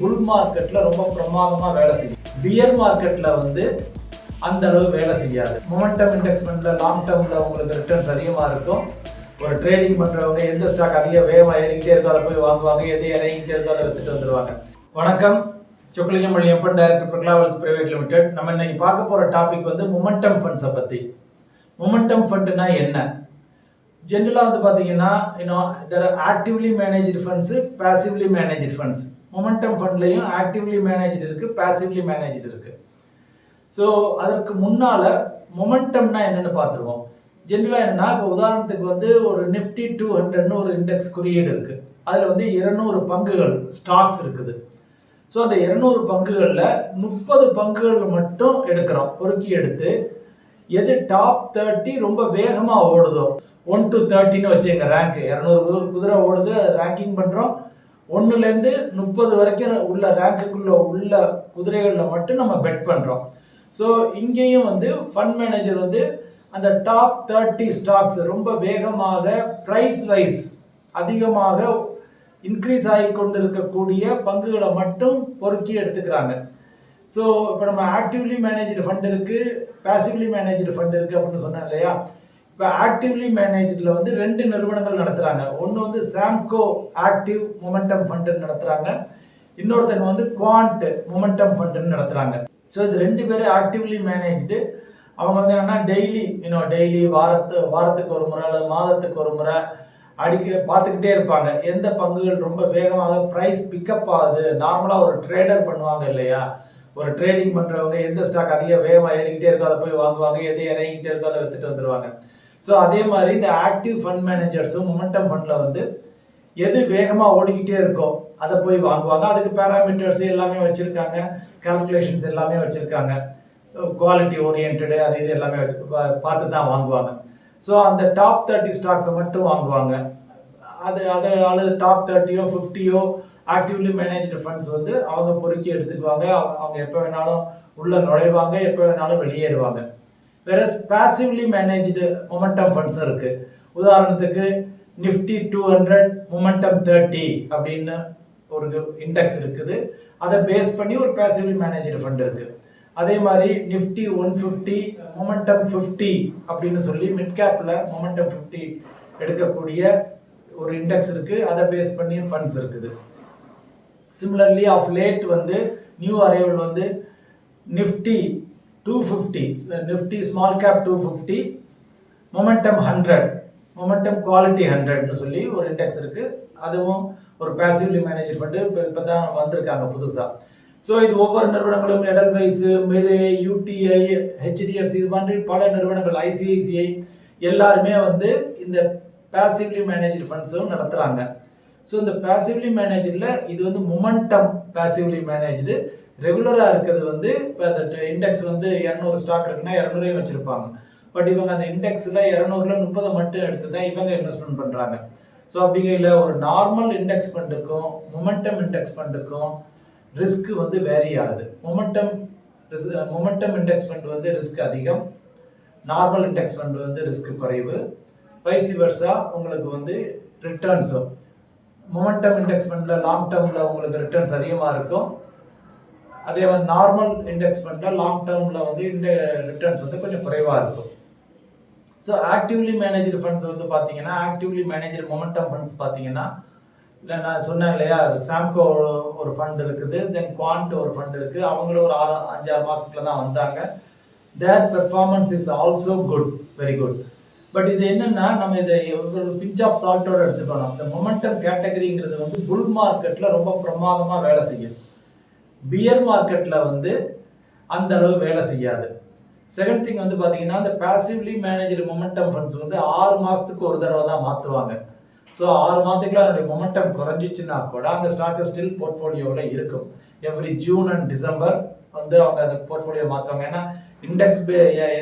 புல் மார்க்கெட்டில் ரொம்ப பிரமாதமாக வேலை செய்யும். பியர் மார்க்கெட்டில் வந்து அந்த அளவு வேலை செய்யாது. மொமெண்டம் இண்டெக்ஸ் ஃபண்டில் லாங் டேர்மில் உங்களுக்கு ரிட்டர்ன்ஸ் அதிகமாக இருக்கும். ஒரு ட்ரேடிங் பண்ணுறவங்க எந்த ஸ்டாக் அதிக வேகமாக ஏறிக்கிட்டே இருக்கோ அதை போய் வாங்குவாங்க. எது இறங்கிட்டே இருக்கோ அதை வித்துட்டு வந்துடுவாங்க வணக்கம். சொக்கலிங்கம் எப்பன் டைரக்டர் பிரகலாவல் பிரைவேட் லிமிடெட் நம்ம இன்னைக்கு பார்க்க போகிற டாபிக் வந்து மொமெண்டம் ஃபண்ட்ஸை பற்றி மொமெண்டம் ஃபண்டுனா என்ன? ஜென்ரலாக வந்து பார்த்தீங்கன்னா இன்னும் there are actively managed funds passively managed funds momentum ஃபண்ட்லையும் actively managed இருக்குது பேசிவ்லி மேனேஜ்டு இருக்குது ஸோ அதற்கு முன்னால் மொமெண்டம்னா என்னென்னு பார்த்துருவோம். ஜென்ரலாக என்னென்னா இப்போ உதாரணத்துக்கு வந்து ஒரு நிஃப்டி டூ ஹண்ட்ரட்னு ஒரு இண்டெக்ஸ் குறியீடு இருக்குது அதில் வந்து இருநூறு பங்குகள் ஸ்டாக்ஸ் இருக்குது. ஸோ அந்த இருநூறு பங்குகளில் முப்பது பங்குகள் மட்டும் எடுக்கிறோம். பொறுக்கி எடுத்து எது டாப் தேர்ட்டி ரொம்ப வேகமாக ஓடுதோ ஒன் டு தேர்ட்டின்னு வச்சுங்க ரேங்க் இரநூறு குதிரை ஓடுது ரேங்கிங் பண்ணுறோம் ஒன்றுலேருந்து முப்பது வரைக்கும் உள்ள ரேங்குக்குள்ளே உள்ள குதிரைகளில் மட்டும் நம்ம பெட் பண்ணுறோம் ஸோ இங்கேயும் வந்து ஃபண்ட் மேனேஜர் வந்து அந்த டாப் தேர்ட்டி ஸ்டாக்ஸ் ரொம்ப வேகமாக ப்ரைஸ் வைஸ் அதிகமாக இன்க்ரீஸ் ஆகி கொண்டு இருக்கக்கூடிய பங்குகளை மட்டும் பொறுக்கி எடுத்துக்கிறாங்க. ஸோ இப்போ நம்ம ஆக்டிவ்லி மேனேஜ்டு ஃபண்ட் இருக்குது பேசிவ்லி மேனேஜ்டு ஃபண்ட் இருக்குது அப்படின்னு சொன்னேன் இல்லையா? இப்போ ஆக்டிவ்லி மேனேஜ்டில் வந்து ரெண்டு நிறுவனங்கள் நடத்துகிறாங்க ஒன்று வந்து சாம்கோ ஆக்டிவ் மொமெண்டம் ஃபண்டுன்னு நடத்துகிறாங்க இன்னொருத்தங்க வந்து குவாண்ட் மொமெண்டம் ஃபண்டுன்னு நடத்துகிறாங்க ஸோ இது ரெண்டு பேரும் ஆக்டிவ்லி மேனேஜ்டு அவங்க வந்து என்னன்னா டெய்லி இன்னும் டெய்லி வாரத்து வாரத்துக்கு ஒரு முறை அல்லது மாதத்துக்கு ஒரு முறை அடிக்க பார்த்துக்கிட்டே இருப்பாங்க. எந்த பங்குகள் ரொம்ப வேகமாக ப்ரைஸ் பிக்கப் ஆகுது? நார்மலாக ஒரு ட்ரேடர் பண்ணுவாங்க இல்லையா? ஒரு ட்ரேடிங் பண்ணுறவங்க எந்த ஸ்டாக் அதிக வேகமாக ஏறிக்கிட்டே இருக்கோ அதை போய் வாங்குவாங்க. எதையும் இறங்கிக்கிட்டே இருக்கோ அதை வித்துட்டு வந்துடுவாங்க ஸோ அதே மாதிரி இந்த ஆக்டிவ் ஃபண்ட் மேனேஜர்ஸும் மொமெண்டம் ஃபண்டில் வந்து எது வேகமாக ஓடிக்கிட்டே இருக்கோ அதை போய் வாங்குவாங்க. அதுக்கு பேராமீட்டர்ஸ் எல்லாமே வச்சுருக்காங்க. கால்குலேஷன்ஸ் எல்லாமே வச்சுருக்காங்க. குவாலிட்டி ஓரியன்டு அது இது எல்லாமே பார்த்து தான் வாங்குவாங்க. ஸோ அந்த டாப் தேர்ட்டி ஸ்டாக்ஸை மட்டும் வாங்குவாங்க. அது அது அல்லது டாப் தேர்ட்டியோ ஃபிஃப்டியோ ஆக்டிவ்லி மேனேஜ்டு ஃபண்ட்ஸ் வந்து அவங்க பொறுக்கி எடுத்துக்குவாங்க. அவங்க- அவங்க எப்போ வேணாலும் உள்ளே நுழைவாங்க எப்போ வேணாலும் வெளியேறுவாங்க. வேற பாசிவ்லி மேனேஜ்டு மொமெண்டம் ஃபண்ட்ஸ் இருக்கு. உதாரணத்துக்கு Nifty two hundred momentum thirty அப்படின்னு ஒரு இண்டெக்ஸ் இருக்குது. அதை பேஸ் பண்ணி ஒரு பாசிவ்லி மேனேஜ்டு ஃபண்ட் இருக்கு. அதே மாதிரி Nifty one fifty momentum fifty அப்படின்னு சொல்லி மிட் கேப்பில் மொமெண்டம் ஃபிஃப்டி எடுக்கக்கூடிய ஒரு இண்டெக்ஸ் இருக்குது அதை பேஸ் பண்ணி ஃபண்ட்ஸ் இருக்குது. சிமிலர்லி ஆஃப் லேட் வந்து நியூ அரைவல் வந்து Nifty two fifty Nifty small cap two fifty momentum hundred momentum quality ஹண்ட்ரட்னு சொல்லி ஒரு இண்டெக்ஸ் இருக்கு. அதுவும் ஒரு பேசிவ்லி மேனேஜர் ஃபண்டு இப்போ இப்போ தான் வந்திருக்காங்க புதுசாக ஸோ இது ஒவ்வொரு நிறுவனங்களும் எடல்வைஸ் மெரே யூடிஐ ஹெச்டிஎஃப்சி இது மாதிரி பல நிறுவனங்கள் ஐசிஐசிஐ எல்லாருமே வந்து இந்த பேசிவ்லி மேனேஜர் ஃபண்ட்ஸும் நடத்துகிறாங்க ஸோ இந்த பேசிவ்லி மேனேஜரில் இது வந்து மொமெண்டம் பேசிவ்லி மேனேஜ்டு ரெகுலராக இருக்கிறது வந்து இப்போ அந்த இண்டெக்ஸ் வந்து இரநூறு ஸ்டாக் இருக்குன்னா இரநூறையும் வச்சுருப்பாங்க. பட் இவங்க அந்த இண்டெக்ஸில் இரநூறுல முப்பதை மட்டும் எடுத்து தான் இவங்க இன்வெஸ்ட்மெண்ட் பண்ணுறாங்க ஸோ அப்படிங்கையில் ஒரு நார்மல் இண்டெக்ஸ் ஃபண்டுக்கும் மொமெண்டம் இண்டெக்ஸ் ஃபண்டுக்கும் ரிஸ்க் வந்து வேரி ஆகுது. மொமெண்டம் மொமெண்டம் இண்டெக்ஸ் ஃபண்ட் வந்து ரிஸ்க் அதிகம். நார்மல் இண்டெக்ஸ் ஃபண்ட் வந்து ரிஸ்க் குறைவு. வைசி வருஷா உங்களுக்கு வந்து ரிட்டர்ன்ஸும் மொமெண்டம் இண்டெக்ஸ் ஃபண்டில் லாங் டேர்மில் உங்களுக்கு ரிட்டர்ன்ஸ் அதிகமாக இருக்கும். அதே மாதிரி நார்மல் இண்டெக்ஸ் ஃபண்டில் லாங் டேர்மில் வந்து இந்த ரிட்டர்ன்ஸ் வந்து கொஞ்சம் குறைவாக இருக்கும். ஸோ ஆக்டிவ்லி மேனேஜர் ஃபண்ட்ஸ் வந்து பார்த்தீங்கன்னா ஆக்டிவ்லி மேனேஜர் மொமெண்டம் ஃபண்ட்ஸ் பார்த்தீங்கன்னா இல்லை நான் சொன்னேன் இல்லையா சாம்கோ ஒரு ஃபண்ட் இருக்குது தென் குவான்ட் ஒரு ஃபண்ட் இருக்குது அவங்களும் ஒரு ஆறு அஞ்சாறு மாதத்துக்குள்ள தான் வந்தாங்க. Their performance is also good very good but இது என்னென்னா நம்ம இதை ஒரு பிஞ்ச் ஆஃப் சால்ட்டோட எடுத்துக்கணும். இந்த மொமெண்டம் கேட்டகரிங்கிறது வந்து புல் மார்க்கெட்டில் ரொம்ப பிரமாதமாக வேலை செய்யும். பியர் மார்க்கெட்டில் வந்து அந்த அளவு வேலை செய்யாது. செகண்ட் திங் வந்து பார்த்தீங்கன்னா இந்த பாசிவ்லி மேனேஜர் மொமெண்டம் ஃபண்ட்ஸ் வந்து ஆறு மாதத்துக்கு ஒரு தடவை தான் மாற்றுவாங்க ஸோ ஆறு மாதத்துக்குள்ள அதனுடைய மொமெண்டம் குறைஞ்சிச்சுன்னா கூட அந்த ஸ்டாக்கு ஸ்டில் போர்ட்ஃபோலியோவில் இருக்கும். எவ்ரி ஜூன் அண்ட் டிசம்பர் வந்து அவங்க அந்த போர்ட்ஃபோலியோ மாற்றுவாங்க ஏன்னா இண்டெக்ஸ்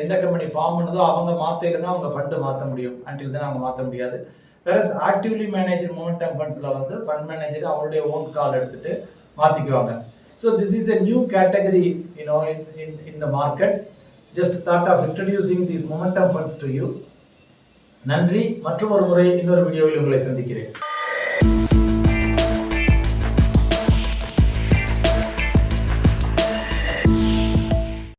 எந்த கம்பெனி ஃபார்ம் பண்ணுதோ அவங்க மாற்றிட்டு தான் அவங்க ஃபண்டு மாற்ற முடியும். அன்டில் தான் அவங்க மாற்ற முடியாது. வேற ஆக்டிவ்லி மேனேஜர் மொமெண்டம் ஃபண்ட்ஸில் வந்து ஃபண்ட் மேனேஜர் அவருடைய ஓன் கால் எடுத்துகிட்டு மாற்றிக்குவாங்க so this is a new category you know in, in, in the market just thought of introducing these momentum funds to you நன்றி மற்றும் ஒரு முறை இன்னொரு வீடியோவில் உங்களை சந்திக்கிறேன்